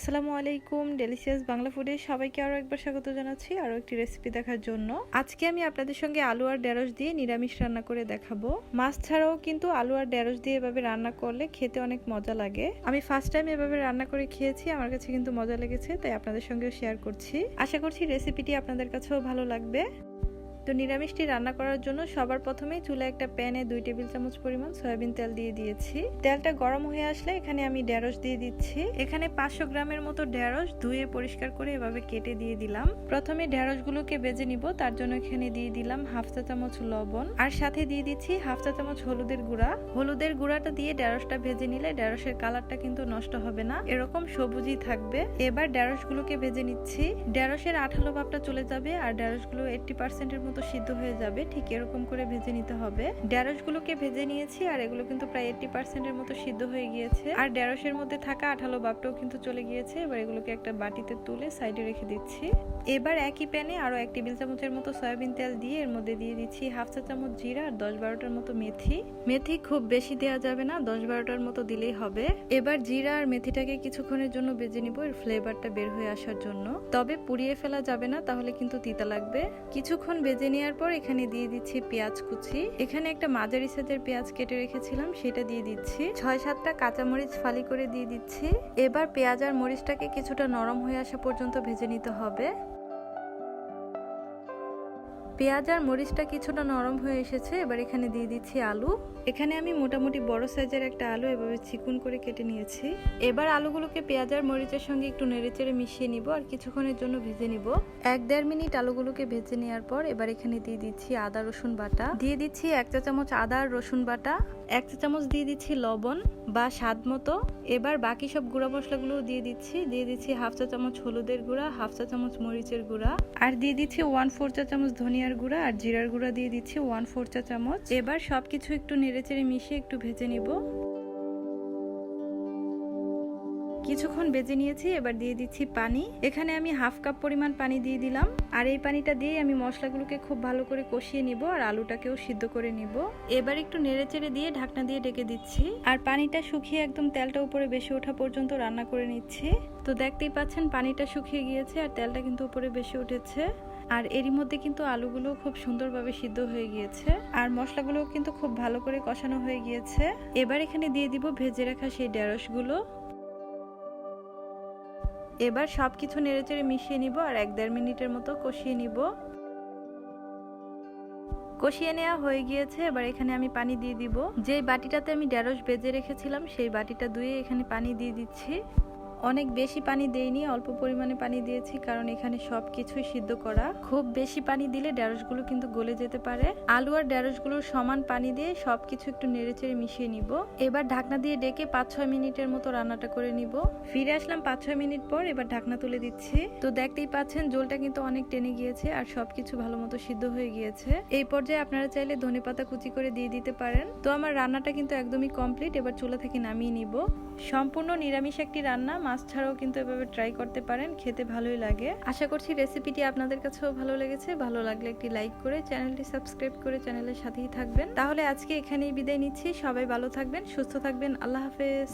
আসসালামু আলাইকুম ডেলিশিয়াস বাংলা ফুডে সবাইকে আরও একবার স্বাগত জানাচ্ছি আরও একটি রেসিপি দেখার জন্য। আজকে আমি আপনাদের সঙ্গে আলু আর ঢেঁড়স দিয়ে নিরামিষ রান্না করে দেখাবো। মাছ ছাড়াও কিন্তু আলু আর ঢেঁড়স দিয়ে এভাবে রান্না করলে খেতে অনেক মজা লাগে। আমি ফার্স্ট টাইম এভাবে রান্না করে খেয়েছি, আমার কাছে কিন্তু মজা লেগেছে, তাই আপনাদের সঙ্গেও শেয়ার করছি। আশা করছি রেসিপিটি আপনাদের কাছেও ভালো লাগবে। তো নিরামিষটি রান্না করার জন্য সবার প্রথমে চুলে একটা প্যানে দুই টেবিল চামচ পরিমাণ সয়াবিন তেল দিয়ে দিয়েছি। তেলটা গরম হয়ে আসলে এখানে আমি ঢেঁড়স দিয়ে দিচ্ছি। এখানে পাঁচশো গ্রামের মতো ঢেঁড়স ধুয়ে পরিষ্কার করে এভাবে কেটে দিয়ে দিলাম। প্রথমে ঢেঁড়সগুলোকে বেজে নিব, তার জন্য এখানে দিয়ে দিলাম হাফ চা চামচ লবণ। আর সাথে দিয়ে দিচ্ছি হাফ চা চামচ হলুদের গুঁড়া। হলুদের গুঁড়াটা দিয়ে ঢেঁড়সটা ভেজে নিলে ঢেঁড়সের কালারটা কিন্তু নষ্ট হবে না, এরকম সবুজই থাকবে। এবার ঢেঁড়সগুলোকে ভেজে নিচ্ছি। ঢেঁড়সের আঠালো ভাবটা চলে যাবে আর ঢেঁড়সগুলো এইটটি পার্সেন্টের মতো সিদ্ধ হয়ে যাবে, ঠিক এরকম করে ভেজে নিতে হবে। ঢেঁড়সগুলোকে ভেজে নিয়েছি আর এগুলো কিন্তু প্রায় এইটটি পার্সেন্টের মতো সিদ্ধ হয়ে গিয়েছে। আর ঢেঁড়সের মধ্যে থাকা আঠালো বাপটাও কিন্তু চলে গিয়েছে। এবার এগুলোকে একটা বাটিতে তুলে সাইডে রেখে দিচ্ছি। এবার একই প্যানে আরও এক টেবিল চামচের মতো সয়াবিন তেল দিয়ে এর মধ্যে দিয়ে দিচ্ছি হাফ চা চামচ জিরা আর দশ বারোটার মতো মেথি। মেথি খুব বেশি দেওয়া যাবে না, দশ বারোটার মতো দিলেই হবে। এবার জিরা আর মেথিটাকে কিছুক্ষণের জন্য বেজে নিব এর ফ্লেভারটা বের হয়ে আসার জন্য। তবে পুড়িয়ে ফেলা যাবে না, তাহলে কিন্তু তিতা লাগবে। কিছুক্ষণ বেজে নেওয়ার পর এখানে দিয়ে দিচ্ছি পেঁয়াজ কুচি। এখানে একটা মাঝারি সাইজের পেঁয়াজ কেটে রেখেছিলাম, সেটা দিয়ে দিচ্ছি। ছয় সাতটা কাঁচামরিচ ফালি করে দিয়ে দিচ্ছি। এবার পেঁয়াজ আর মরিচটাকে কিছুটা নরম হয়ে আসা পর্যন্ত ভেজে নিতে হবে। পেঁয়াজ আর মরিচটা কিছুটা নরম হয়ে এসেছে, এবার এখানে দিয়ে দিচ্ছি আলু। এখানে আমি মোটামুটি বড় সাইজের একটা আলু এভাবে চিকুন করে কেটে নিয়েছি। এবার আলুগুলোকে পেঁয়াজ আর মরিচের সঙ্গে একটু নেড়েচেড়ে মিশিয়ে নিব আর কিছুক্ষণের জন্য ভেজে নিব। এক দেড় মিনিট আলুগুলোকে ভেজে নেওয়ার পর এবার এখানে দিয়ে দিচ্ছি আদা, রসুন বাটা। দিয়ে দিচ্ছি এক চা চামচ আদা আর রসুন বাটা, এক চা চামচ দিয়ে দিচ্ছি লবণ বা স্বাদ মতো। এবার বাকি সব গুঁড়া মশলাগুলো দিয়ে দিচ্ছি দিয়ে দিচ্ছি হাফ চা চামচ হলুদের গুঁড়া, হাফ চা চামচ মরিচের গুঁড়া। আর দিয়ে দিচ্ছি ওয়ান ফোর চা চামচ ধনিয়ার গুঁড়া আর জিরার গুঁড়া দিয়ে দিচ্ছি ওয়ান ফোর চা চামচ এবার সবকিছু একটু নেড়েচেড়ে মিশিয়ে একটু ভেজে নিব। কিছুক্ষণ বেজে নিয়েছি, এবার দিয়ে দিচ্ছি পানি। এখানে আমি হাফ কাপ পরিমাণ পানি দিয়ে দিলাম। আর এই পানিটা দিয়ে আমি মশলাগুলোকে খুব ভালো করে কষিয়ে নিব আর আলুটাকেও সিদ্ধ করে নিব। এবার একটু নেড়ে চেড়ে দিয়ে ঢাকনা দিয়ে ডেকে দিচ্ছি। আর পানিটা শুকিয়ে একদম তেলটা উপরে বেশি ওঠা পর্যন্ত রান্না করে নিচ্ছি। তো দেখতেই পাচ্ছেন, পানিটা শুকিয়ে গিয়েছে আর তেলটা কিন্তু উপরে বেশি উঠেছে। আর এরই মধ্যে কিন্তু আলুগুলো খুব সুন্দরভাবে সিদ্ধ হয়ে গিয়েছে। আর মশলাগুলো কিন্তু খুব ভালো করে কষানো হয়ে গিয়েছে। এবার এখানে দিয়ে দিব ভেজে রাখা সেই ঢেঁড়সগুলো। এবার সব কিছু নেড়েচেড়ে মিশিয়ে নিব আর এক দেড় মিনিটের মতো কষিয়ে নিব। কষিয়ে নেওয়া হয়ে গিয়েছে, এবার এখানে আমি পানি দিয়ে দিব। যেই বাটিটাতে আমি ঢেঁড়স বেজে রেখেছিলাম, সেই বাটিটা ধুয়ে এখানে পানি দিয়ে দিচ্ছি। অনেক বেশি পানি দেইনি, অল্প পরিমাণে পানি দিয়েছি কারণ এখানে সব কিছুই সিদ্ধ করা। খুব বেশি পানি দিলে ঢেঁড়সগুলো কিন্তু গলে যেতে পারে। আলু আর ঢেঁড়সগুলোর সমান পানি দিয়ে সব কিছু একটু নেড়েচেড়ে মিশিয়ে নিব। এবার ঢাকনা দিয়ে ডেকে পাঁচ ছয় মিনিটের মতো রান্নাটা করে নিব। ফিরে আসলাম পাঁচ ছয় মিনিট পর এবার ঢাকনা তুলে দিচ্ছি। তো দেখতেই পাচ্ছেন জলটা কিন্তু অনেক টেনে গিয়েছে আর সবকিছু ভালো মতো সিদ্ধ হয়ে গিয়েছে। এই পর্যায়ে আপনারা চাইলে ধনে পাতা কুচি করে দিয়ে দিতে পারেন। তো আমার রান্নাটা কিন্তু একদমই কমপ্লিট, এবার চুলা থেকে নামিয়ে নিব। সম্পূর্ণ নিরামিষ একটি রান্না মাছ ছাড়াও কিন্তু এভাবে ট্রাই করতে পারেন, খেতে ভালোই লাগে। আশা করছি রেসিপিটি আপনাদের কাছেও ভালো লেগেছে। ভালো লাগলে একটি লাইক করে চ্যানেলটি সাবস্ক্রাইব করে চ্যানেলের সাথেই থাকবেন। তাহলে আজকে এখানেই বিদায় নিচ্ছি। সবাই ভালো থাকবেন, সুস্থ থাকবেন। আল্লাহ হাফেজ।